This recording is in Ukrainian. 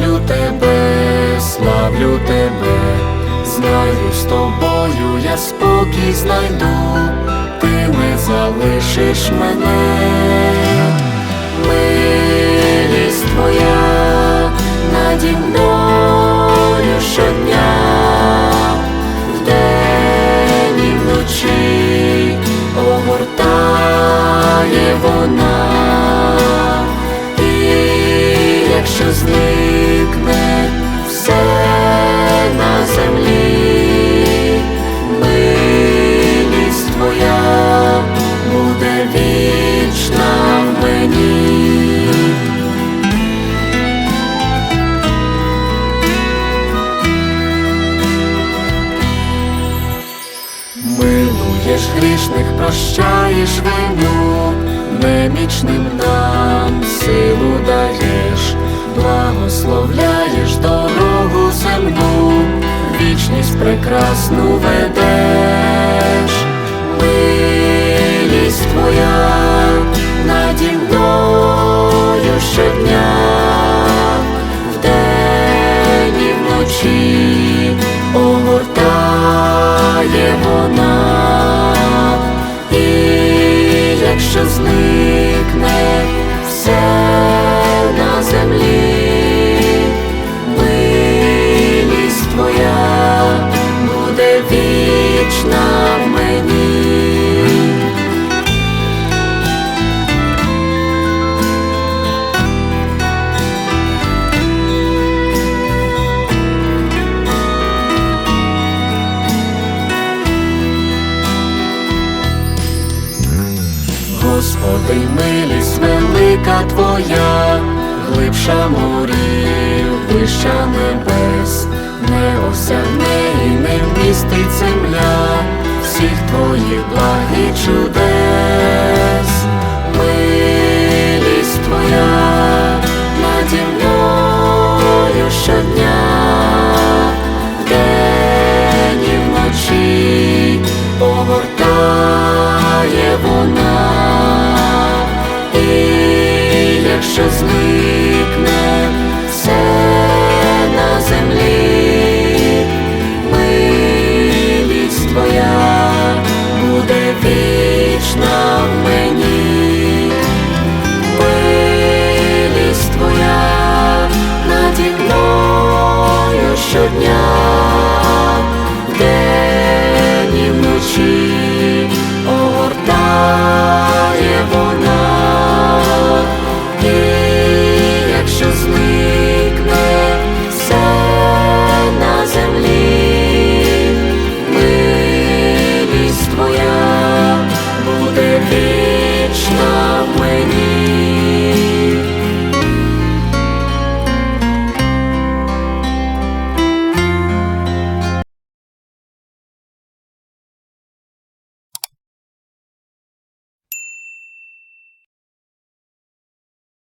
славлю Тебе, славлю Тебе, знаю, з тобою я спокій знайду, ти не залишиш мене, Милуєш грішних, прощаєш вину, немічним нам силу даєш, благословляєш дорогу земну, вічність прекрасну ведеш, милість твоя якщо зникне все на землі, милість твоя буде вічна Господи, милість велика Твоя, глибша морів, вища небес, не осягне і не вмістить земля всіх Твоїх благ і чудес, righteously.